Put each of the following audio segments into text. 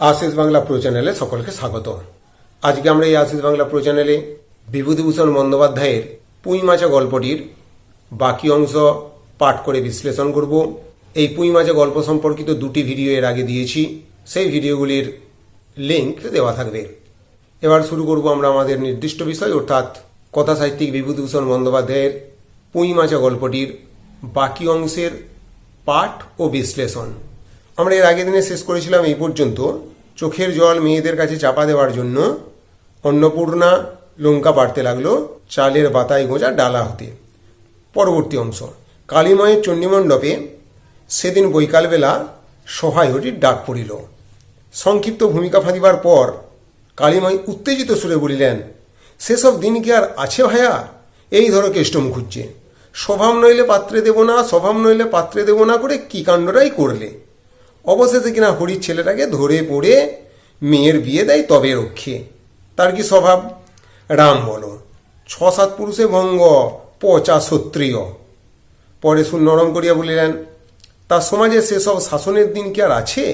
Ashis Bangla pro চ্যানেলে সকলকে স্বাগত। আজকে আমরা এই আশিস বাংলা প্রো চ্যানেলে বিভূতিভূষণ বন্দ্যোপাধ্যায়ের পুঁই মাচা গল্পটির বাকি অংশ পাঠ করে বিশ্লেষণ করব। এই পুঁই মাচা গল্প সম্পর্কিত দুটি ভিডিও এর আগে দিয়েছি। সেই ভিডিওগুলির লিঙ্ক দেওয়া থাকবে। এবার শুরু করব আমরা আমাদের নির্দিষ্ট বিষয়, অর্থাৎ কথা সাহিত্যিক বিভূতিভূষণ বন্দ্যোপাধ্যায়ের পুঁই মাচা গল্পটির বাকি অংশের পাঠ ও বিশ্লেষণ। আমরা এর আগের দিনে শেষ করেছিলাম এই পর্যন্ত। চোখের জল মেয়েদের কাছে চাপা দেওয়ার জন্য অন্নপূর্ণা লঙ্কা বাড়তে লাগল, চালের বাতায় গোজা ডালা হতে। পরবর্তী অংশ কালীময়ের চণ্ডীমণ্ডপে সেদিন বৈকালবেলা সহায়টির ডাক পড়িল। সংক্ষিপ্ত ভূমিকা ফাঁদিবার পর কালীময় উত্তেজিত সুরে বলিলেন, সেসব দিন কি আর আছে ভাইয়া এই ধরো কেষ্ট মুখুজ্জে। স্বভাব নইলে পাত্রে দেব না স্বভাব নইলে পাত্রে দেব না করে কি কাণ্ডটাই করলে? অবশেষে কিনা হরির ছেলেটাকে ধরে পড়ে মেয়ের বিয়ে দেয় তবে রক্ষে। তার কি স্বভাব? রাম বলো, ছ সাত পুরুষে ভঙ্গ পচা সত্রিয় পরে সুর নরম করিয়া বলিলেন তার সমাজে সেসব শাসনের দিন কি আর আছে?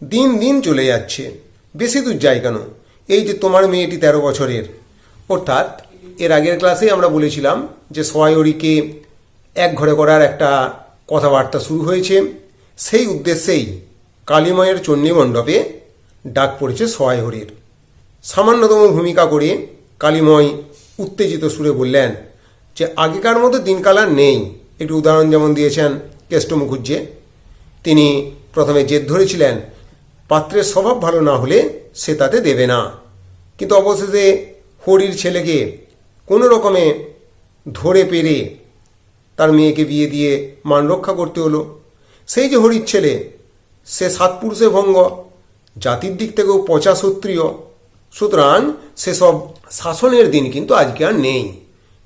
দিন দিন চলে যাচ্ছে, বেশি দূর যায় কেন? এই যে তোমার মেয়েটি তেরো বছরের। অর্থাৎ এর আগের ক্লাসে আমরা বলেছিলাম যে সহায়রীকে এক ঘরে করার একটা কথাবার্তা শুরু হয়েছে। সেই উদ্দেশ্যেই কালীময়ের চণ্ডী মণ্ডপে ডাক পড়েছে সহায় হরির। সামান্যতম ভূমিকা করে কালীময় উত্তেজিত সুরে বললেন যে, আগেকার মতো দিনকাল আর নেই। একটু উদাহরণ যেমন দিয়েছেন কেষ্ট মুখুজ্জে। তিনি প্রথমে জেদ ধরেছিলেন, পাত্রের স্বভাব ভালো না হলে সে তাতে দেবে না। কিন্তু অবশেষে হরির ছেলেকে কোনো রকমে ধরে পেরে তার মেয়েকে বিয়ে দিয়ে মান রক্ষা করতে হলো। সেই যে হরির ছেলে, সে সাতপুরুষে ভঙ্গ, জাতির দিক থেকেও পচা সত্রিয় সুতরাং সেসব শাসনের দিন কিন্তু আজকে আর নেই।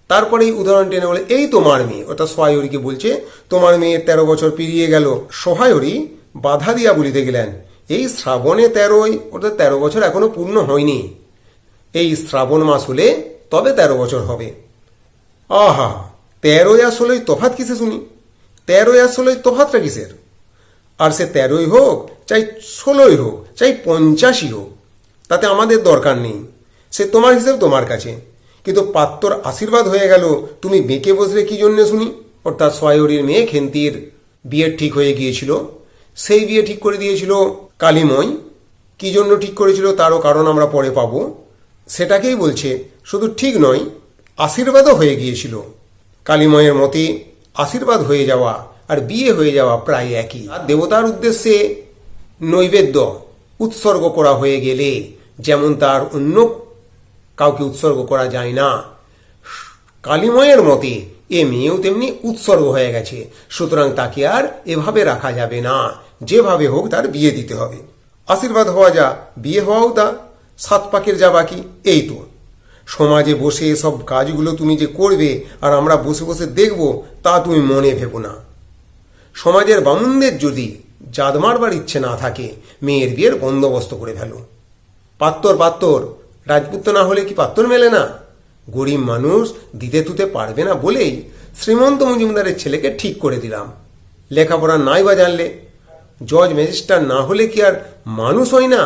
তারপরে এই উদাহরণ টেনে বলে, এই তোমার মেয়ে। অর্থাৎ সহায়রীকে বলছে, তোমার মেয়ে তেরো বছর পেরিয়ে গেল। সহায়রী বাধা দিয়া বলিতে গেলেন, এই শ্রাবণে তেরোই, অর্থাৎ তেরো বছর এখনও পূর্ণ হয়নি। এই শ্রাবণ মাস হলে তবে তেরো বছর হবে। আহা, তেরোই ষোলোই তফাত কিসে শুনি? তেরোই আর ষোলোই তফাতটা কিসের আর সে তেরোই হোক, চাই ষোলোই হোক, চাই পঞ্চাশই হোক, তাতে আমাদের দরকার নেই। সে তোমার হিসেব তোমার কাছে। কিন্তু পাত্তর আশীর্বাদ হয়ে গেল, তুমি বেঁকে বসলে কি জন্যে শুনি? অর্থাৎ সয়রির মেয়ে খেন্তির বিয়ে ঠিক হয়ে গিয়েছিল। সেই বিয়ে ঠিক করে দিয়েছিল কালীময়। কি জন্য ঠিক করেছিল তারও কারণ আমরা পরে পাবো। সেটাকেই বলছে, শুধু ঠিক নয়, আশীর্বাদও হয়ে গিয়েছিল। কালীময়ের মতে আশীর্বাদ হয়ে যাওয়া আর বিয়ে হয়ে যাওয়া প্রায় একই। আর দেবতার উদ্দেশ্যে নৈবেদ্য উৎসর্গ করা হয়ে গেলে যেমন তার অন্য কাউকে উৎসর্গ করা যায় না, কালীময়ের মতে এ মেয়েও তেমনি উৎসর্গ হয়ে গেছে। সুতরাং তাকে আর এভাবে রাখা যাবে না। যেভাবে হোক তার বিয়ে দিতে হবে। আশীর্বাদ হওয়া যা, বিয়ে হওয়াও তা, সাত পাকের যা বাকি, এই তো। সমাজে বসে এসব কাজগুলো তুমি যে করবে আর আমরা বসে বসে দেখব, তা তুমি মনে ভেবো না। সমাজের বামুনদের যদি জাদ মারবার ইচ্ছে না থাকে মেয়ের বিয়ের বন্দোবস্ত করে ফেলো। পাত্তর পাত্তর, রাজপুত্র না হলে কি পাত্তর মেলে না? গরিব মানুষ দিতে তুতে পারবে না বলেই শ্রীমন্ত মজুমদারের ছেলেকে ঠিক করে দিলাম। লেখাপড়া নাই বা জানলে, জজ ম্যাজিস্ট্রার না হলে কি আর মানুষ হয় না?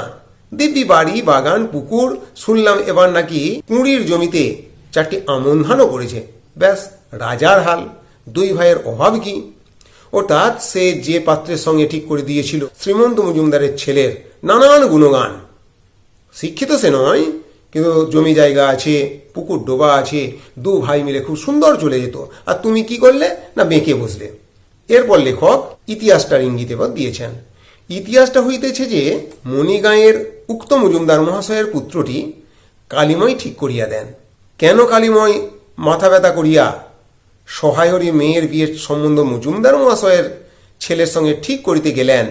দিব্যি বাড়ি, বাগান, পুকুর, শুনলাম এবার নাকি কুঁড়ির জমিতে চারটি আমন ধানও করেছে। ব্যাস, রাজার হাল। দুই ভাইয়ের অভাব কি? অর্থাৎ সে যে পাত্রের সঙ্গে ঠিক করে দিয়েছিল শ্রীমন্ত মজুমদারের ছেলের নানান গুণগান। শিক্ষিত সে নয়, কিন্তু জমি জায়গা আছে, পুকুর ডোবা আছে, দু ভাই মিলে খুব সুন্দর চলে যেত। আর তুমি কি করলে? না বেঁকে বসলে। এরপর লেখক ইতিহাসটার ইঙ্গিত এবার দিয়েছেন। ইতিহাসটা হইতেছে যে মণিগাঁয়ের উক্ত মজুমদার মহাশয়ের পুত্রটি কালিময় ঠিক করিয়া দেন। কেন কালিময়? মাথা ব্যথা করিয়া। সহায়রী মেয়ের বিয়ের সম্বন্ধ মজুমদার মহাশয়ের ছেলের সঙ্গে ঠিক করিতে গেলেন।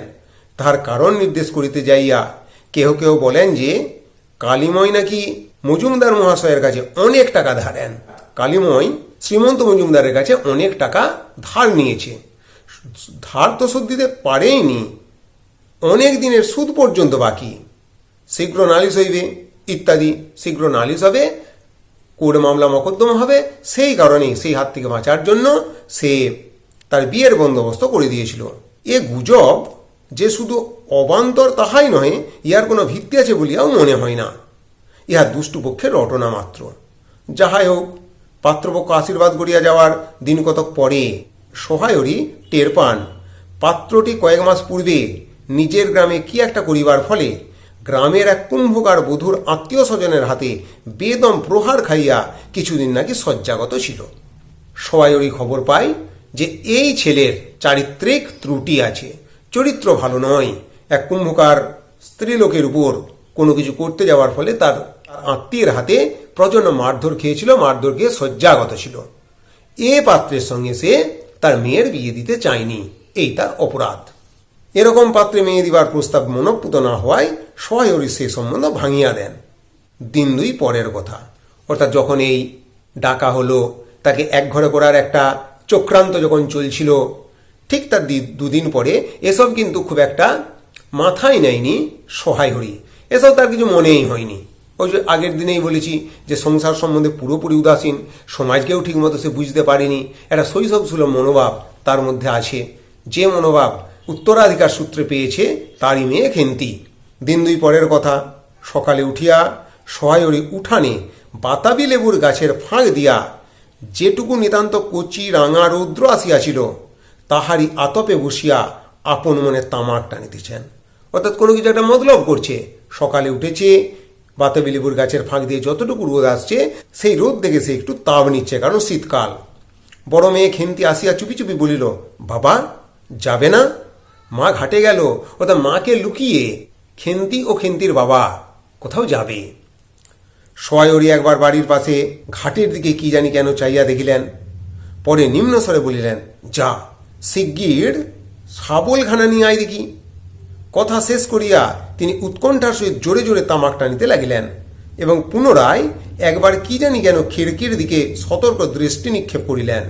তাহার কারণ নির্দেশ করিতে যাইয়া কেহ কেহ বলেন যে, কালিময় নাকি মজুমদার মহাশয়ের কাছে অনেক টাকা ধারেন কালিময় শ্রীমন্ত মজুমদারের কাছে অনেক টাকা ধার নিয়েছে। ধার তো শোধ দিতে পারেইনি। অনেক দিনের সুদ পর্যন্ত বাকি। শীঘ্র নালিশ হইবে ইত্যাদি। শীঘ্র নালিশ হবে কোর্ট মামলা মকদ্দমা হবে, সেই কারণেই সেই হাত থেকে বাঁচার জন্য সে তার বিয়ের বন্দোবস্ত করে দিয়েছিল। এ গুজব যে শুধু অবান্তর তাহাই নহে, ইহার কোনো ভিত্তি আছে বলিয়াও মনে হয় না। ইহা দুষ্টু পক্ষের রটনা মাত্র। যাহাই হোক, পাত্রপক্ষ আশীর্বাদ করিয়া যাওয়ার দিন কতক পরে সহায়রই টের পান। পাত্রটি কয়েক মাস পূর্বে নিজের গ্রামে কি একটা করিবার ফলে গ্রামের এক কুম্ভকার বধূর আত্মীয় স্বজনের হাতে বেদম প্রহার খাইয়া কিছুদিন নাকি শয্যাগত ছিল। সবাইরই খবর পাই যে এই ছেলের চারিত্রিক ত্রুটি আছে। চরিত্র ভালো নয়। এক কুম্ভকার স্ত্রীলোকের উপর কোনো কিছু করতে যাওয়ার ফলে তার আত্মীয়ের হাতে প্রচণ্ড মারধর খেয়েছিল, মারধর খেয়ে শয্যাগত ছিল। এ পাত্রের সঙ্গে সে তার মেয়ের বিয়ে দিতে চায়নি। এই তার অপরাধ। এরকম পাত্রে মেয়ে দিবার প্রস্তাব মনপ্পুত না হওয়ায় সহায়রী সে সম্বন্ধ ভাঙিয়া দেন। দিন দুই পরের কথা। অর্থাৎ যখন এই ডাকা হলো, তাকে এক ঘরে করার একটা চক্রান্ত যখন চলছিল, ঠিক তার দুদিন পরে এসব কিন্তু খুব একটা মাথায় নেয়নি সহায় হরি। এসব তার কিছু মনেই হয়নি। ওই যে আগের দিনেই বলেছি যে সংসার সম্বন্ধে পুরোপুরি উদাসীন, সমাজকেও ঠিকমতো সে বুঝতে পারেনি। একটা শৈশব সুলভ মনোভাব তার মধ্যে আছে। যে মনোভাব উত্তরাধিকার সূত্রে পেয়েছে, তারই মেয়ে খেন্তি। দিন দুই পরের কথা। সকালে উঠিয়া সহায়রী উঠানে বাতাবি লেবুর গাছের ফাঁক দিয়া যেটুকু নিতান্ত কচি, রাঙা, রৌদ্র আসিয়াছিল, তাহারই আতপে বসিয়া আপন মনে তামাক টানিতেছেন। অর্থাৎ কোনো কিছু একটা মতলব করছে। সকালে উঠেছে, বাতাবি লেবুর গাছের ফাঁক দিয়ে যতটুকু রোদ আসছে, সেই রোদ দেখে সে একটু তাপ নিচ্ছে, কারণ শীতকাল। বড় মেয়ে খেন্তি আসিয়া চুপি চুপি বলিল, বাবা, যাবে না? মা ঘাটে গেল। অর্থাৎ মাকে লুকিয়ে খেন্তি ও খেন্তির বাবা কোথাও যাবে? সয়রি একবার বাড়ির পাশে ঘাটের দিকে কি জানি কেন চাইয়া দেখিলেন। পরে নিম্ন স্বরে বলিলেন, যা, শিগগির শাবলখানা নিয়ে আয় দেখি। কথা শেষ করিয়া তিনি উৎকণ্ঠার সহিত জোরে জোরে তামাক টানিতে লাগিলেন এবং পুনরায় একবার কি জানি কেন খিড়কির দিকে সতর্ক দৃষ্টি নিক্ষেপ করিলেন।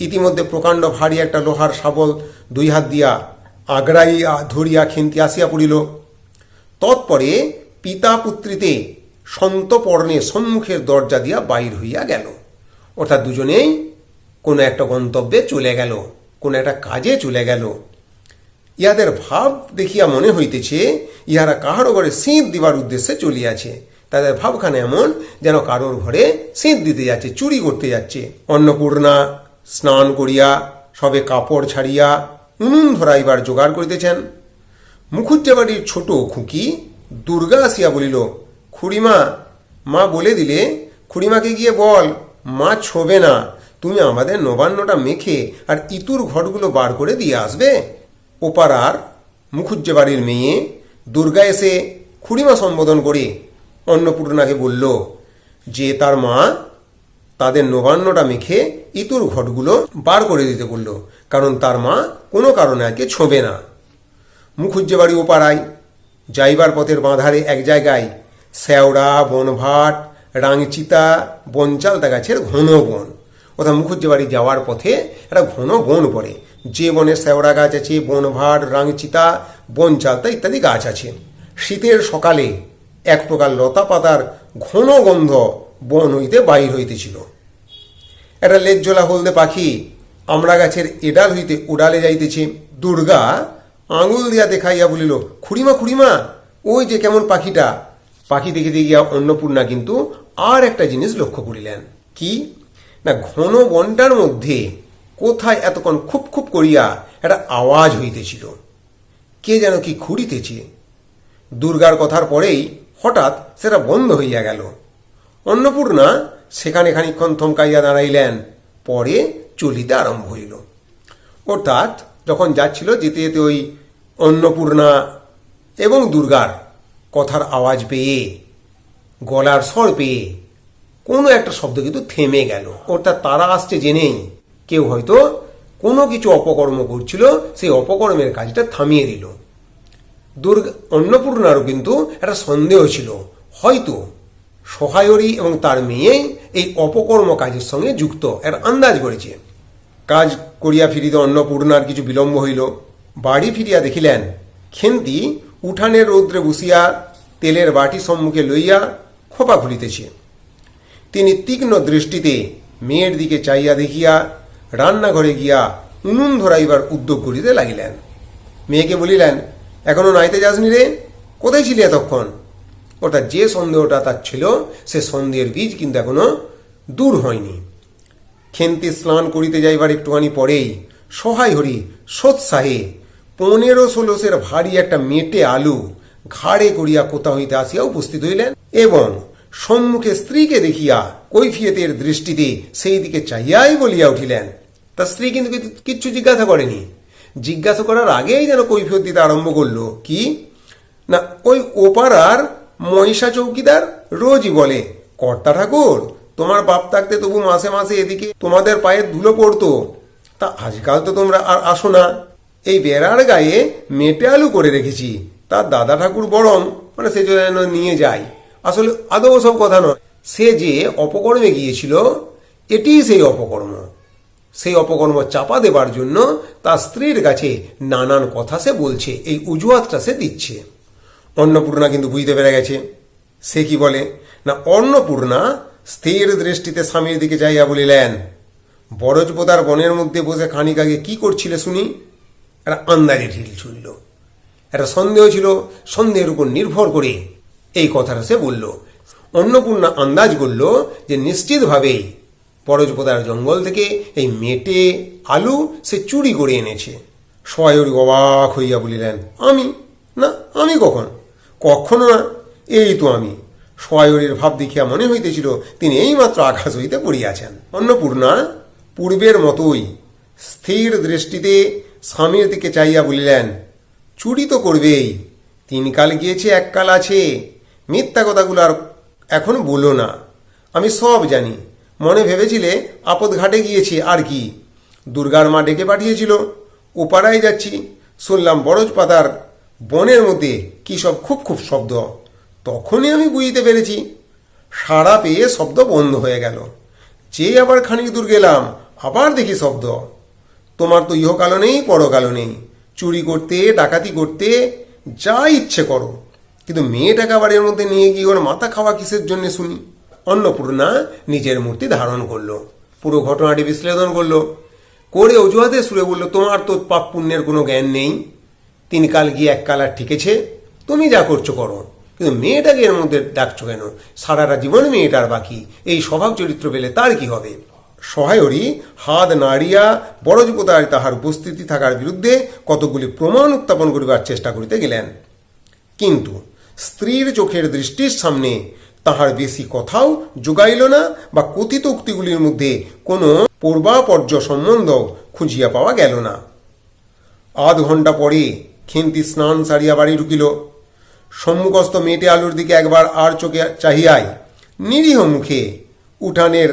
ইতিমধ্যে প্রকাণ্ড ভারী একটা লোহার শাবল দুই হাত দিয়া আগ্রাইয়া ধরিয়া, খেন্তি আসিয়া পড়িল। তৎপরে পিতা পুত্রীতে সন্তপর্ণে সম্মুখের দরজা দিয়া বাইর হইয়া গেল। অর্থাৎ দুজনেই কোনো একটা গন্তব্যে চলে গেল, কোনো একটা কাজে চলে গেল। ইহাদের ভাব দেখিয়া মনে হইতেছে, ইহারা কাহারও ঘরে শীত দিবার উদ্দেশ্যে চলিয়াছে। তাদের ভাবখানে এমন, যেন কারোর ঘরে শীত দিতে যাচ্ছে, চুরি করতে যাচ্ছে। অন্নপূর্ণা স্নান করিয়া, সবে কাপড় ছাড়িয়া উনুন ধরাইবার জোগাড় করিতেছেন। মুখুজ্জাবাড়ির ছোট খুকি দুর্গা আসিয়া বলিল, খুড়িমা, মা বলে দিলে, খুড়িমাকে গিয়ে বল, মা ছোবে না। তুমি আমাদের নবান্নটা মেখে আর ইতুর ঘটগুলো বার করে দিয়ে আসবে? ওপারার মুখুজ্জে বাড়ির মেয়ে দুর্গা এসে খুড়িমা সম্বোধন করে। অন্নপূর্ণাকে বলল, যে তার মা তাদের নবান্নটা মেখে ইতুর ঘটগুলো বার করে দিতে বলল কারণ তার মা কোনো কারণে আজকে ছোবে না। মুখুজ্জে বাড়ি ওপাড়ায়, যাইবার পথের বাঁধারে এক জায়গায়, শ্যাওড়া, বনভাট রাংচিতা বনচালতা গাছের ঘন বন। ওটা মুখুজ্জে বাড়ি যাওয়ার পথে একটা ঘন বন পড়ে। যে বনে শ্যাওড়া গাছ আছে, বনভাট রাংচিতা বনচালতা ইত্যাদি গাছ আছে। শীতের সকালে এক প্রকার লতা পাতার ঘন গন্ধ বন হইতে বাইর হইতেছিল। একটা লেজ্জলা হলদে পাখি আমরা গাছের এডাল হইতে উড়ালে যাইতেছে, দুর্গা আঙুল দিয়া দেখাইয়া বলিল, খুড়িমা খুড়িমা, ওই যে কেমন পাখিটা? পাখি দেখিতে গিয়া অন্নপূর্ণা কিন্তু আর একটা জিনিস লক্ষ্য করিলেন। কি? না, ঘন বনটার মধ্যে কোথায় এতক্ষণ খুব খুব করিয়া একটা আওয়াজ হইতেছিল। কে যেন কি খুঁড়িতেছে। দুর্গার কথার পরেই হঠাৎ সেটা বন্ধ হইয়া গেল। অন্নপূর্ণা সেখানে খানিক্ষণ থমকাইয়া দাঁড়াইলেন। পরে চলিতে আরম্ভ হইল। অর্থাৎ যখন যাচ্ছিল যেতে যেতে ওই অন্নপূর্ণা এবং দুর্গার কথার আওয়াজ পেয়ে, গলার স্বর পেয়ে কোনো একটা শব্দ কিন্তু থেমে গেল। অর্থাৎ তারা আসছে জেনেই কেউ হয়তো কোনো কিছু অপকর্ম করছিল, সেই অপকর্মের কাজটা থামিয়ে দিল। দুর্গা, অন্নপূর্ণারও কিন্তু একটা সন্দেহ ছিল। হয়তো সহায়রী এবং তার মেয়ে এই অপকর্ম কাজের সঙ্গে যুক্ত, এর আন্দাজ করেছে। কাজ করিয়া ফিরিতে অন্নপূর্ণার কিছু বিলম্ব হইল, বাড়ি ফিরিয়া দেখিলেন, খেন্তি উঠানের রৌদ্রে বসিয়া তেলের বাটি সম্মুখে লইয়া খোপা খুলিতেছে। তিনি তীক্ষ্ণ দৃষ্টিতে মেয়ের দিকে চাইয়া দেখিয়া রান্নাঘরে গিয়া উনুন ধরাইবার উদ্যোগ করিতে লাগিলেন। মেয়েকে বলিলেন, এখনও নাইতে যাসনি রে? কোথায় ছিলি এতক্ষণ? ওটা যে সন্দেহটা তার ছিল, সে সন্দেহের বীজ কিন্তু এখনও দূর হয়নি। খেন্তি স্নান করিতে যাইবার একটুখানি পরেই, সহায় হরি সোৎসাহে পনেরো ষোলোশের ভারী একটা মেটে আলু ঘাড়ে করিয়া কোথা হইতে আসিয়া উপস্থিত হইলেন এবং সম্মুখে স্ত্রীকে দেখিয়া কৈফিয়তের দৃষ্টিতে সেই দিকে চাইয়াই বলিয়া উঠিলেন তার স্ত্রী কিন্তু কিচ্ছু জিজ্ঞাসা করেনি? জিজ্ঞাসা করার আগেই যেন কৈফিয়ত দিতে আরম্ভ করল, কি? না, ওই ওপারার মহিষা চৌকিদার রোজই বলে, কর্তা ঠাকুর তোমার বাপ থাকতে তবু মাসে মাসে এদিকে তোমাদের পায়ে ধুলো পড়তো। তা আজকাল তো তোমরা আর আসো না। এই বেড়ার গায়ে মেটে আলু করে রেখেছি। তার দাদা ঠাকুর বরং মানে সে যেন নিয়ে যায়। আসলে আদৌ সব কথা নয়। সে যে অপকর্মে গিয়েছিল এটিই সেই অপকর্ম। সেই অপকর্ম চাপা দেবার জন্য তার স্ত্রীর কাছে নানান কথা সে বলছে, এই উজুয়াতটা সে দিচ্ছে। অন্নপূর্ণা কিন্তু বুঝতে পেরে গেছে। সে কি বলে? না, অন্নপূর্ণা স্থির দৃষ্টিতে স্বামীর দিকে যাইয়া বলিলেন বরজপোতার বনের মধ্যে বসে খানিক আগে কি করছিলে শুনি? একটা আন্দাজে ঢিল ছুড়ল। একটা সন্দেহ ছিল, সন্দেহের উপর নির্ভর করে এই কথাটা সে বলল। অন্নপূর্ণা আন্দাজ করল যে নিশ্চিতভাবেই পরজপোতার জঙ্গল থেকে এই মেটে আলু সে চুরি করে এনেছে। সয়রি অবাক হইয়া বলিলেন, আমি? না, আমি কখন? কখনো না, এই তো আমি। সয়রির ভাব দেখিয়া মনে হইতেছিল, তিনি এইমাত্র আকাশ হইতে পড়িয়াছেন। অন্নপূর্ণা পূর্বের মতোই স্থির দৃষ্টিতে স্বামীর দিকে চাইয়া বলিলেন, চুরি তো করবেই, তিন কাল গিয়েছে, এক কাল আছে। মিথ্যা কথাগুলো আর এখন বলো না। আমি সব জানি। মনে ভেবেছিলে আপদ ঘাটে গিয়েছি, আর কি? দুর্গার মা ডেকে পাঠিয়েছিল, ওপাড়ায় যাচ্ছি। শুনলাম বরজ পাতার বনের মধ্যে কি সব খুব খুব শব্দ। তখনই আমি বুঝতে পেরেছি। সাড়া পেয়ে শব্দ বন্ধ হয়ে গেল। যে আবার খানিক দূর গেলাম, আবার দেখি শব্দ। তোমার তো ইহকালও নেই, পরকালও নেই। চুরি করতে, ডাকাতি করতে যা ইচ্ছে করো। কিন্তু মেয়েটাকে আবার এর মধ্যে নিয়ে গিয়ে ওর মাথা খাওয়া কিসের জন্য শুনি? অন্নপূর্ণা নিজের মূর্তি ধারণ করল, পুরো ঘটনাটি বিশ্লেষণ করল। করে অজুহাতে সুরে বলল, তোমার তো পাপ পুণ্যের কোনো জ্ঞান নেই। তিন কাল গিয়ে এক কাল আর ঠিকেছে। তুমি যা করছ করো। কিন্তু মেয়েটাকে এর মধ্যে ডাকছো কেন? সারাটা জীবন মেয়েটার বাকি। এই স্বভাব চরিত্র পেলে তার কি হবে? সহায়রী, হাত নাড়িয়া বড়জপতার তাহার উপস্থিতি থাকার বিরুদ্ধে কতগুলি প্রমাণ উত্থাপন করিবার চেষ্টা করিতে গেলেন। কিন্তু স্ত্রীর চোখের দৃষ্টির সামনে তাহার বেশি কথাও যোগাইল না বা কথিত উক্তিগুলির মধ্যে কোনো পূর্বাপর্য সম্বন্ধ খুঁজিয়া পাওয়া গেল না। আধ ঘণ্টা পরে খেন্তি স্নান সারিয়া বাড়ি ঢুকিল। সম্মুখস্থ মেটে আলুর দিকে একবার আর চোখে চাহিয়াই, নিরীহ মুখে উঠানের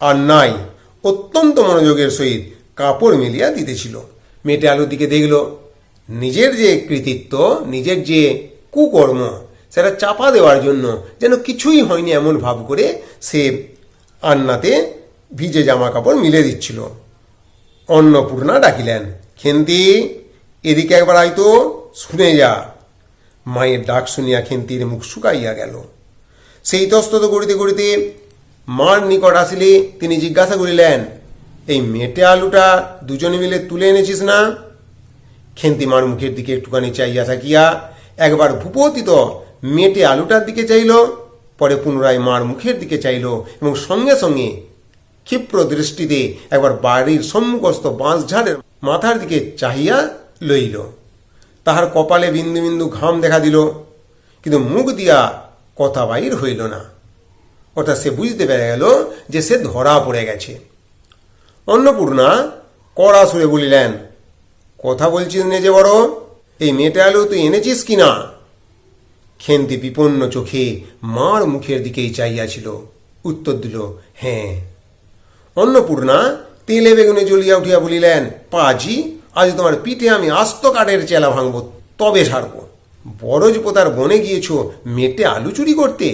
আর নাই অত্যন্ত মনোযোগের সহিত কাপড় মেলিয়া দিতেছিল। মেটে আলুর দিকে দেখল, নিজের যে কৃতিত্ব, নিজের যে কুকর্ম, সেটা চাপা দেওয়ার জন্য যেন কিছুই হয়নি এমন ভাব করে সে আন্নাতে ভিজে জামা কাপড় মিলে দিচ্ছিল। অন্নপূর্ণা ডাকিলেন, খেন্তি, এদিকে একবার আইতো শুনে যা। মায়ের ডাক শুনিয়া খেন্তির মুখ শুকাইয়া গেল। সেই তস্তত করিতে করিতে মার নিকট আসিলে তিনি জিজ্ঞাসা করিলেন, এই মেটে আলুটা দুজনে মিলে তুলে এনেছিস না? খেন্তি মার মুখের দিকে একটুখানি চাইয়া থাকিয়া একবার ভূপতিত মেটে আলুটার দিকে চাইল পরে পুনরায় মার মুখের দিকে চাইল এবং সঙ্গে সঙ্গে ক্ষিপ্র দৃষ্টিতে একবার বাড়ির সম্মুখস্থ বাঁশঝাড়ের মাথার দিকে চাহিয়া লইল। তাহার কপালে বিন্দু বিন্দু ঘাম দেখা দিল, কিন্তু মুখ দিয়া কথা বাইর হইল না। অর্থাৎ সে বুঝতে পেরে গেল যে সে ধরা পড়ে গেছে। অন্নপূর্ণা কড়া সুরে বলিলেন, কথা বলছিস নে যে বড়, এই মেয়েটা আলু তুই এনেছিস কি না? খেন্তি বিপন্ন চোখে মার মুখের দিকেই চাইয়াছিল উত্তর দিল হ্যাঁ। অন্নপূর্ণা তেলে বেগুনে জ্বলিয়া উঠিয়া বলিলেন, পাজি আজ তোমার পিঠে আমি আস্ত কাঠের চেলা ভাঙব, তবে ছাড়ব। বরজপোতার বনে গিয়েছ, মেটে আলু চুরি করতে?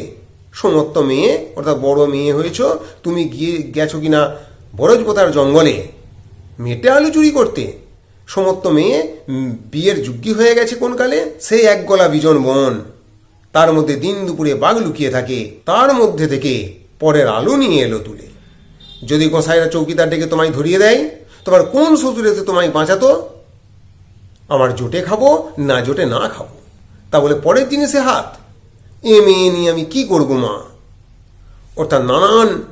সমস্ত মেয়ে, অর্থাৎ বড় মেয়ে হয়েছ, তুমি গিয়ে গেছো কিনা বরজপোতার জঙ্গলে? মেটে আলু চুরি করতে? সমস্ত মেয়ে বিয়ের যোগ্যী হয়ে গেছে কোন কালে? সেই এক গলা বিজন বন। তার মধ্যে দিন দুপুরে বাঘ লুকিয়ে থাকে, তার মধ্যে থেকে পরের আলু নিয়ে এলো তুলে। যদি গোসাইরা চৌকিদার ডেকে তোমায় ধরিয়ে দেয়? তোমার কোন শ্বশুর এসে তোমায় বাঁচাতো? আমার জোটে খাব, না জোটে না খাব। তা বলে পরের জিনিসে হাত। এ মেয়ে নিয়ে আমি কি করব মা? অর্থাৎ নানান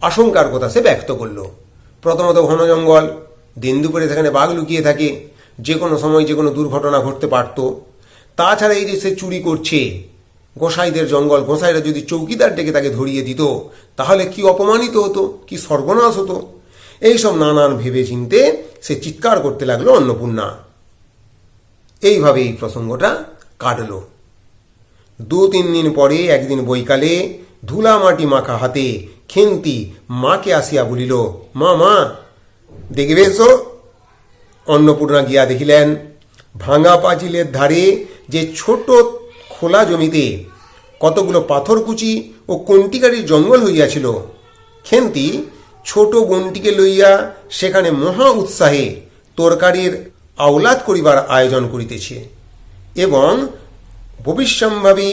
আশঙ্কার কথা সে ব্যক্ত করল। প্রথমত ঘন জঙ্গল, দিন দুপুরে সেখানে বাঘ লুকিয়ে থাকে। যে কোনো সময় যে কোনো দুর্ঘটনা ঘটতে পারত। তাছাড়া এই যে সে চুরি করছে, গোসাইদের জঙ্গল, গোসাইরা যদি চৌকিদার ডেকে তাকে ধরিয়ে দিত, তাহলে কি অপমানিত হতো, কি সর্বনাশ হতো? এইসব নানান ভেবে চিনতে সে চিৎকার করতে লাগল অন্নপূর্ণা। এইভাবে এই প্রসঙ্গটা কাটল। দু তিন দিন পরে একদিন বৈকালে ধুলা মাটি মাখা হাতে খেন্তি মাকে আসিয়া বলিল, মা মা দেখবে এসো অন্নপূর্ণা গিয়া দেখিলেন, ভাঙা পাঁচিলের ধারে যে ছোট খোলা জমিতে কতগুলো পাথরকুচি ও কন্টিকারির জঙ্গল হইয়াছিল, খেন্তি ছোট বনটিকে লইয়া সেখানে মহা উৎসাহে তরকারির আওলাদ করিবার আয়োজন করিতেছে এবং ভবিষ্যম্ভাবী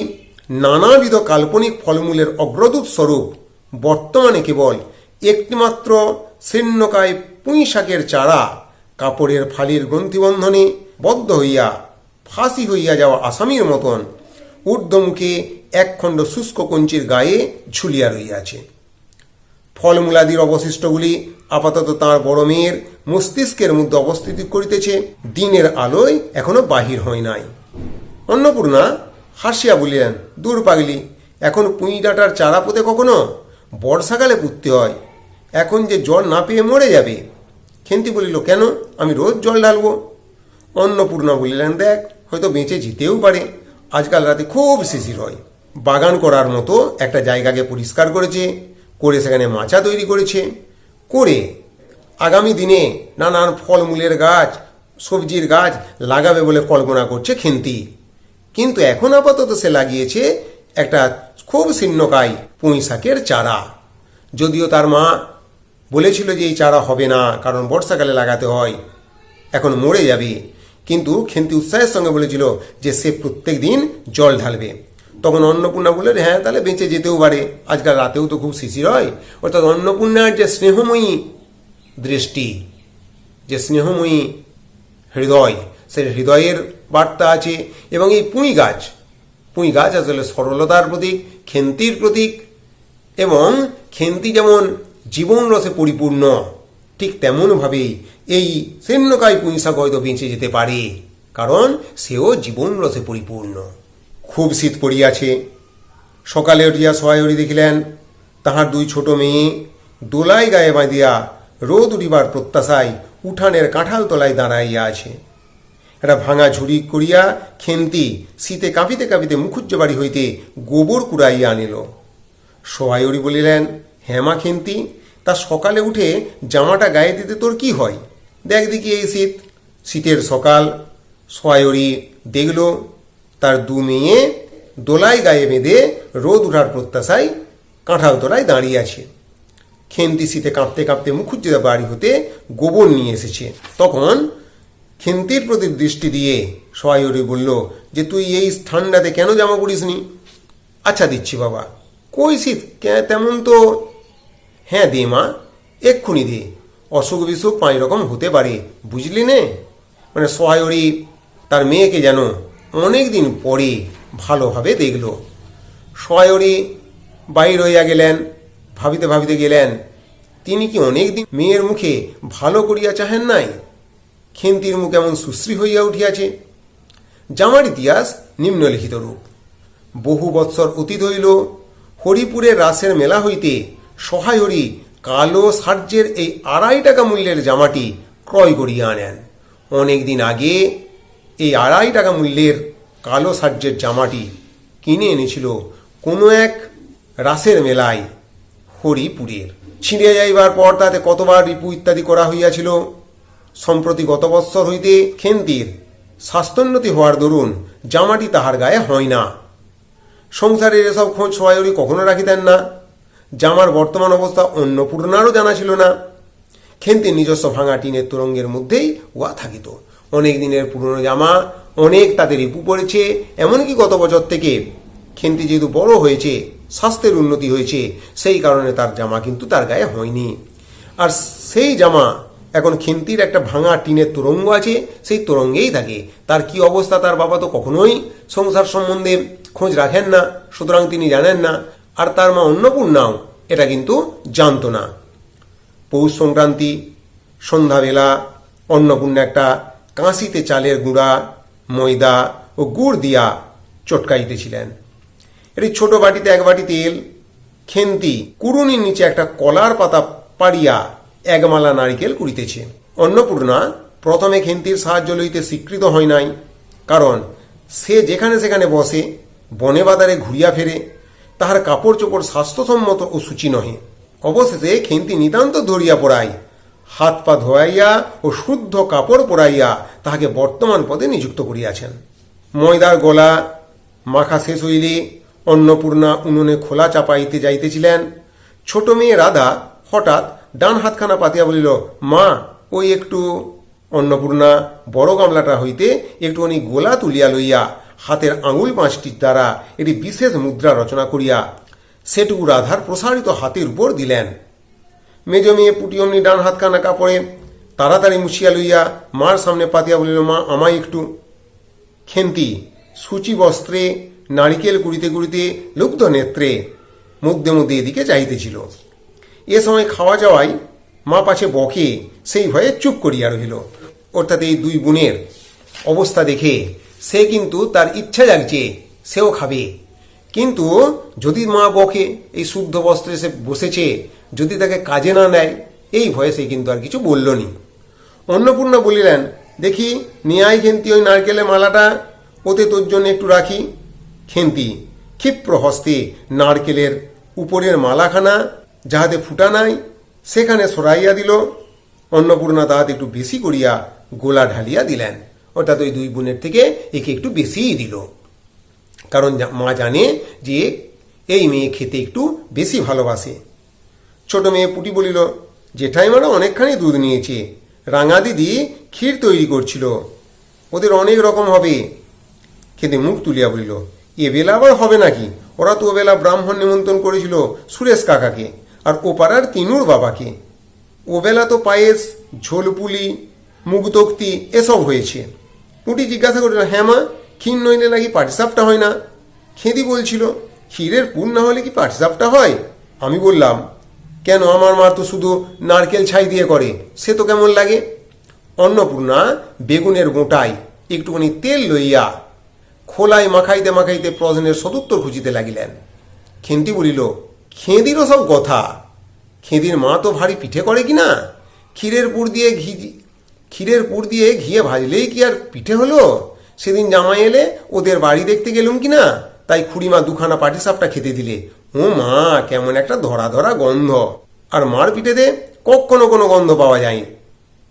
নানাবিধ কাল্পনিক ফলমূলের অগ্রদূত স্বরূপ বর্তমানে কেবল একটিমাত্র শীর্ণকায় পুঁই শাকের চারা, কাপড়ের ফালির গ্রন্থিবন্ধনে বদ্ধ হইয়া, ফাঁসি হইয়া যাওয়া আসামির মতন ঊর্ধ্বমুখে একখণ্ড শুষ্ক কঞ্চির গায়ে ঝুলিয়া রইয়াছে ফলমূলাদির অবশিষ্টগুলি আপাতত তাঁর বড় মেয়ের মস্তিষ্কের মধ্যে অবস্থিত করিতেছে। দিনের আলোয় এখনও বাহির হয় নাই। অন্নপূর্ণা হাসিয়া বলিলেন, দূর পাগলি, এখন পুঁই ডাঁটার চারা পোতে কখনো? বর্ষাকালে পুঁততে হয়। এখন যে জল না পেয়ে মরে যাবে। খেন্তি বলিল, কেন? আমি রোজ জল ঢালব। অন্নপূর্ণা বলিলেন, দেখ, হয়তো বেঁচে জিতেও পারে। আজকাল রাতে খুব শিশির হয়। বাগান করার মতো একটা জায়গাকে পরিষ্কার করেছে। করে সেখানে মাচা তৈরি করেছে, করে আগামী দিনে নানান ফলমূলের গাছ, সবজির গাছ লাগাবে বলে কল্পনা করছে খেন্তি। কিন্তু এখন আপাতত সে লাগিয়েছে একটা খুব শীর্ণকায় পুঁই শাকের চারা। যদিও তার মা বলেছিল যে এই চারা হবে না, কারণ বর্ষাকালে লাগাতে হয়, এখন মরে যাবে। কিন্তু খেন্তি উৎসাহের সঙ্গে বলেছিল যে সে প্রত্যেক দিন জল ঢালবে। তখন অন্নপূর্ণা বললেন হ্যাঁ তাহলে বেঁচে যেতেও পারে। আজকাল রাতেও তো খুব শিশির হয়। অর্থাৎ অন্নপূর্ণার যে স্নেহময়ী দৃষ্টি, যে স্নেহময়ী হৃদয়, সেই হৃদয়ের বার্তা আছে। এবং এই পুঁই গাছ পুঁই গাছ আসলে সরলতার প্রতীক, খেন্তির প্রতীক। এবং খেন্তি যেমন জীবন রসে পরিপূর্ণ, ঠিক তেমনভাবেই এই শূন্যকায় পুঁইশাক হয়তো বেঁচে যেতে পারে, কারণ সেও জীবন রসে পরিপূর্ণ। খুব শীত পড়িয়াছে। সকালে উঠিয়া সহায়রি দেখিলেন, তাহার দুই ছোট মেয়ে দোলাই গায়ে বাঁধিয়া রোদ উঠিবার প্রত্যাশায় উঠানের কাঁঠাল তলায় দাঁড়াইয়া আছে। একটা ভাঙা ঝুড়ি করিয়া খেন্তি শীতে কাঁপিতে কাঁপিতে মুখুজ্জ বাড়ি হইতে গোবর কুড়াইয়া আনিল। সোহায়রি বলিলেন হেমা খেন্তি, তা সকালে উঠে জামাটা গায়ে দিতে তোর কি হয়? দেখ দেখি এই শীত, শীতের সকাল। সোহায়রি দেখল তার দু মেয়ে দোলাই গায়ে বেঁধে রোদ উঠার প্রত্যাশায় কাঁঠাল তোলায় দাঁড়িয়ে আছে। খেন্তি শীতে কাঁপতে কাঁপতে মুখুজ্জেদা বাড়ি হতে গোবর নিয়ে এসেছে। তখন খেন্তির প্রতি দৃষ্টি দিয়ে সহায়রি বলল, যে তুই এই ঠান্ডাতে কেন জামা পড়িসনি? আচ্ছা দিচ্ছি বাবা। কই শীত? তেমন তো হ্যাঁ দে মা, এক্ষুনি দে। অসুখ বিসুখ পাঁচ রকম হতে পারে, বুঝলি নে? মানে সহায়রি তার মেয়েকে যেন অনেক দিন পরে ভালোভাবে দেখল। সহায়রি বাইর হইয়া গেলেন, ভাবিতে ভাবিতে গেলেন, তিনি কি অনেক দিন মেয়ের মুখে ভালো করিয়া চাহেন নাই? খেন্তির মুখ এমন সুশ্রী হইয়া উঠিয়াছে। জামার ইতিহাস নিম্নলিখিত রূপ। বহু বৎসর অতীত হইল হরিপুরের রাসের মেলা হইতে সহায়রি কালো সার্যের এই আড়াই টাকা মূল্যের জামাটি ক্রয় করিয়া আনেন। অনেক দিন আগে এই আড়াই টাকা মূল্যের কালো সার্যের জামাটি কিনে এনেছিল কোনো এক রাসের মেলায় হরিপুরের। ছিঁড়ে যাইবার পর তাতে কতবার রিপু ইত্যাদি করা হইয়াছিল। সম্প্রতি গত বৎসর হইতে খেন্তির স্বাস্থ্যোন্নতি হওয়ার দরুন জামাটি তাহার গায়ে হয় না। সংসারের এসব খোঁজ সহায়রি কখনো রাখিতেন না। জামার বর্তমান অবস্থা অন্নপূর্ণারও জানা ছিল না। খেন্তির নিজস্ব ভাঙা টিনের তুরঙ্গের মধ্যেই উহা থাকিত। অনেক দিনের পুরনো জামা, অনেক তাদের রিপু পড়েছে, এমনকি গত বছর থেকে খেন্তি যেহেতু বড় হয়েছে, স্বাস্থ্যের উন্নতি হয়েছে, সেই কারণে তার জামা কিন্তু তার গায়ে হয়নি। আর সেই জামা এখন খিন্তির একটা ভাঙা টিনের তোরঙ্গ আছে, সেই তোরঙ্গেই থাকে। তার কি অবস্থা তার বাবা তো কখনোই সংসার সম্বন্ধে খোঁজ রাখেন না, সুতরাং তিনি জানেন না। আর তার মা অন্নপূর্ণাও এটা কিন্তু জানতো না। পৌষ সংক্রান্তি, সন্ধ্যাবেলা অন্নপূর্ণা একটা কাঁসিতে চালের গুঁড়া, ময়দা ও গুড় দিয়া চটকাইতেছিলেন। এটি ছোট বাটিতে এক বাটি তেল, খেন্তি, কুড়ুনির নিচে একটা কলার পাতা পাড়িয়া একমালা নারিকেল কুড়িতেছে। অন্নপূর্ণা প্রথমে খেন্তির সাহায্য লইতে স্বীকৃত হয় নাই, কারণ সে যেখানে সেখানে বসে, বনে বাদারে ঘুরিয়া ফেরে, তাহার কাপড় চোপড় স্বাস্থ্যসম্মত ও সূচি নহে। অবশেষে খেন্তি নিতান্ত ধরিয়া পড়াই হাত পা ধোয়াইয়া ও শুদ্ধ কাপড় পরাইয়া তাহাকে বর্তমান পদে নিযুক্ত করিয়াছেন। ময়দার গলা মাখা শেষ হইলে অন্নপূর্ণা উনুনে খোলা চাপাইতে যাইতেছিলেন। ছোট মেয়ে রাধা হঠাৎ ডান হাতখানা পাতিয়া বলিল, মা ওই একটু অন্নপূর্ণা বড় গামলাটা হইতে একটুখানি গোলা তুলিয়া লইয়া হাতের আঙুল পাঁচটির দ্বারা একটি বিশেষ মুদ্রা রচনা করিয়া সেটুকু রাধার প্রসারিত হাতের উপর দিলেন। মেজ মেয়ে পুটি অমনি ডান হাতখানা কাপড়ে তাড়াতাড়ি মুছিয়া লইয়া মার সামনে পাতিয়া বলিল, মা, আমায় একটু খেন্তি, সূচি বস্ত্রে, নারিকেল কুড়িতে কুড়িতে লুব্ধ নেত্রে মধ্যে মধ্যে এদিকে চাইতেছিল এ সময় খাওয়া যাওয়ায় মা পাছে বকে, সেই ভয়ে চুপ করিয়া রহিল। অর্থাৎ এই দুই বোনের অবস্থা দেখে সে কিন্তু তার ইচ্ছা জাগছে, সেও খাবে। কিন্তু যদি মা বকে, এই শুদ্ধ বস্ত্রে সে বসেছে যদি তাকে কাজে না নেয় এই ভয়েসে কিন্তু আর কিছু বলল নি। অন্নপূর্ণা বলিলেন, দেখি, নিয়াই খেন্তি ওই নারকেলের মালাটা, ওতে তোর জন্য একটু রাখি। খেন্তি, ক্ষিপ্র হস্তে নারকেলের উপরের মালাখানা যাহাতে ফুটা নাই, সেখানে সরাইয়া দিল। অন্নপূর্ণা তাহাতে একটু বেশি করিয়া গোলা ঢালিয়া দিলেন। অর্থাৎ ওই দুই বোনের থেকে একে একটু বেশিই দিল। কারণ মা জানে যে, এই মেয়ে খেতে একটু বেশি ভালোবাসে। ছোট মেয়ে পুটি বলিল জেঠাইমারা অনেকখানি দুধ নিয়েছে। রাঙা দিদি ক্ষীর তৈরি করছিল। ওদের অনেক রকম হবে খেতে মুখ তুলিয়া বলিল, এ বেলা আবার হবে নাকি? ওরা তো ও বেলা ব্রাহ্মণ নিমন্ত্রণ করেছিল সুরেশ কাকাকে আর ও পাড়ার তিনুর বাবাকে। ও বেলা তো পায়েস, ঝোলপুলি, মুগতক্তি এসব হয়েছে। পুটি জিজ্ঞাসা করিল হ্যাঁ মা, ক্ষীর নইলে নাকি পাটিসাপটা হয় না? খেদি বলছিল, ক্ষীরের পুর না হলে কি পাটিসাপটা হয়? আমি বললাম কেন আমার মা তো শুধু নারকেল ছাই দিয়ে করে? সে তো কেমন লাগে? অন্নপূর্ণা, বেগুনের গোটায় একটুখানি তেল লইয়া খোলায় মাখাইতে মাখাইতে প্রশ্নের সদুত্তর খুঁজিতে লাগিলেন। খেন্তি বলিল, খেঁদিরও সব কথা? খেঁদির মা তো ভারী পিঠে করে কি না? ক্ষীরের পুর দিয়ে ঘি, ক্ষীরের পুর দিয়ে ঘিয়ে ভাজলেই কি আর পিঠে হলো? সেদিন জামাই এলে ওদের বাড়ি দেখতে গেলুম কি না? তাই খুড়িমা দুখানা পাটিসাপটা খেতে দিলে। ও মা, কেমন একটা ধরা ধরা গন্ধ। আর মার পিঠেতে কখনো কোনো গন্ধ পাওয়া যায়।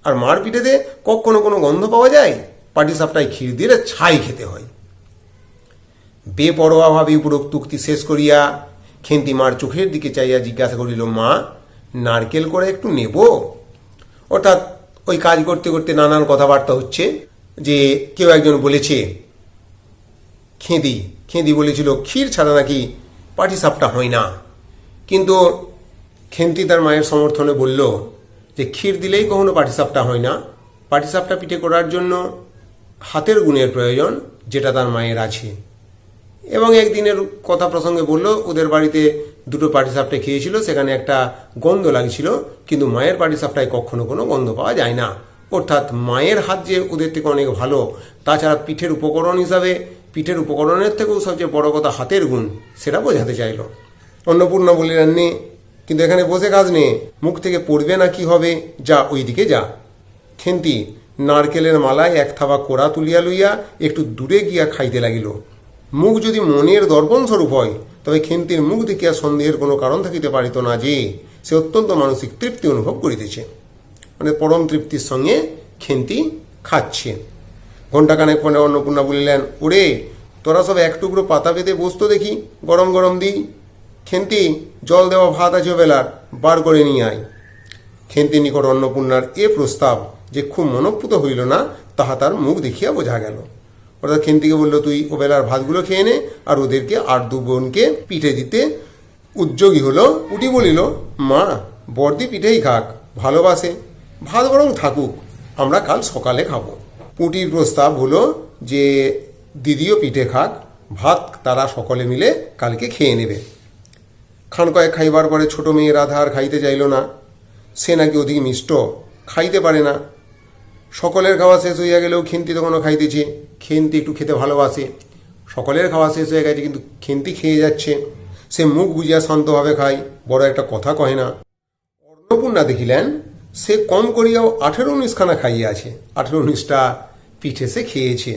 আর মার পিঠেতে কখনো কোনো গন্ধ পাওয়া যায়? পাটিসাপটায় ক্ষীর দিলে ছাই খেতে হয়। বেপরোয়াভাবে উপরোক্ত উক্তি শেষ করিয়া খেন্তি মার চোখের দিকে চাইয়া জিজ্ঞাসা করিল, মা, নারকেল করে একটু নেব? অর্থাৎ ওই কাজ করতে করতে নানান কথাবার্তা হচ্ছে যে কেউ একজন বলেছে, খেঁদি খেঁদি বলেছিল, ক্ষীর ছাড়া নাকি পাটিসাপটা হয় না। কিন্তু খেন্তি তার মায়ের সমর্থনে বলল যে ক্ষীর দিলেই কখনো পাটিসাপটা হয় না। পাটিসাপটা পিঠে করার জন্য হাতের গুণের প্রয়োজন যেটা তার মায়ের আছে। এবং একদিনের কথা প্রসঙ্গে বলল, ওদের বাড়িতে দুটো পাটিসাপটা খেয়েছিল, সেখানে একটা গন্ধ লাগছিল, কিন্তু মায়ের পাটিসাপটায় কখনো কোনো গন্ধ পাওয়া যায় না। অর্থাৎ মায়ের হাত যে ওদের থেকে অনেক ভালো, তাছাড়া পিঠের উপকরণ হিসাবে পিঠের উপকরণের থেকেও সবচেয়ে বড় কথা হাতের গুণ, সেটা বোঝাতে চাইল। অন্নপূর্ণা বলিলেন, নে, কিন্তু এখানে বসে কাজ নে, মুখ থেকে পড়বে না কি হবে? যা, ওইদিকে যা। খেন্তি নারকেলের মালায় এক থাবা কোড়া তুলিয়া লইয়া একটু দূরে গিয়া খাইতে লাগিল। মুখ যদি মনের দর্পণ স্বরূপ হয়, তবে খেন্তির মুখ দেখিয়া সন্দেহের কোনো কারণ থাকিতে পারিত না যে, সে অত্যন্ত মানসিক তৃপ্তি অনুভব করিতেছে। মানে পরম তৃপ্তির সঙ্গে খেন্তি খাচ্ছে। ঘণ্টাখানেক পরে অন্নপূর্ণা বলিলেন, ওরে, তোরা সব এক টুকরো পাতা পেতে বসতো দেখি, গরম গরম দিই খেন্তি, জল দেওয়া ভাত আছে বেলার, বার করে নিয়ে আয়। খেন্তি নিকট অন্নপূর্ণার এ প্রস্তাব যে খুব মনপ্রুত হইল না, তাহা তার মুখ দেখিয়া বোঝা গেল। অর্থাৎ খেন্তিকে বলল, তুই ও বেলার ভাতগুলো খেয়ে নে আর ওদেরকে আর দু বোনকে পিঠে দিতে। উদ্যোগী হলো উটি বলিল, মা বর্দি পিঠেই খাক, ভালোবাসে। ভাত বরং থাকুক, আমরা কাল সকালে খাব। পুটির প্রস্তাব হলো যে দিদিও পিঠে খাক, ভাত তারা সকলে মিলে কালকে খেয়ে নেবে। খান কয়েক খাইবার পরে ছোট মেয়ে রাধা আর খাইতে চাইল না। সে নাকি অধিক মিষ্ট, খাইতে পারে না। সকলের খাওয়া শেষ হইয়া গেলেও খেন্তি তখনও খাইতেছে। খেন্তি একটু খেতে ভালোবাসে। সকলের খাওয়া শেষ হয়ে গেছে কিন্তু খেন্তি খেয়ে যাচ্ছে। সে মুখ বুঝিয়া শান্তভাবে খায়, বড় একটা কথা কহে না। অন্নপূর্ণা দেখিলেন, সে কম করিয়াও আঠেরো উনিশখানা খাইয়াছে। আঠেরো উনিশটা পিঠে সে খেয়েছে।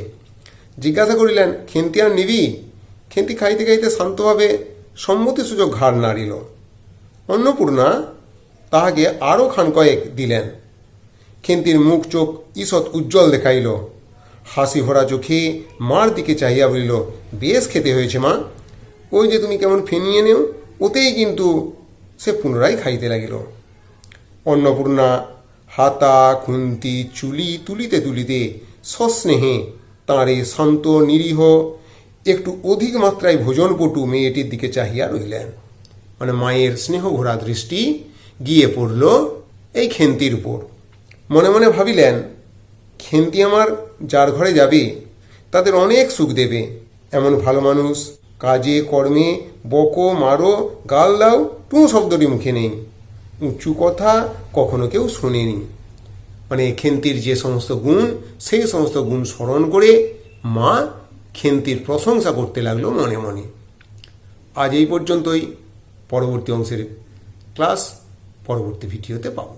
জিজ্ঞাসা করিলেন, খেন্তি আর নিবি? খেন্তি খাইতে খাইতে শান্তভাবে সম্মতি সুযোগ ঘাড় নাড়িল। অন্নপূর্ণা? তাহাকে আরও খান কয়েক দিলেন। খেন্তির মুখ চোখ ঈষৎ উজ্জ্বল দেখাইল। হাসি ভরা চোখে মার দিকে চাহিয়া বলিল, বেশ খেতে হয়েছে মা। ওই যে তুমি কেমন ফেনিয়ে নেও, ওতেই কিন্তু সে পুনরায় খাইতে লাগিল। অন্নপূর্ণা হাতা, খুন্তি, চুলি তুলিতে তুলিতে সস্নেহে তাঁরে শান্ত, নিরীহ, একটু অধিক মাত্রায় ভোজনপটু মেয়েটির দিকে চাহিয়া রইলেন। মানে মায়ের স্নেহ ঘোরা দৃষ্টি গিয়ে পড়ল এই খেন্তির উপর। মনে মনে ভাবিলেন, খেন্তি আমার যার ঘরে যাবে, তাদের অনেক সুখ দেবে। এমন ভালো মানুষ, কাজে, কর্মে, বকো, মারো, গাল দাও টু শব্দটি মুখে নেই। উঁচু কথা কখনো কেউ শোনেনি। মানে খেন্তির যে সমস্ত গুণ, সেই সমস্ত গুণ স্মরণ করে মা খেন্তির প্রশংসা করতে লাগল মনে মনে। আজ এই পর্যন্তই। পরবর্তী অংশের ক্লাস, পরবর্তী ভিডিওতে পাবো।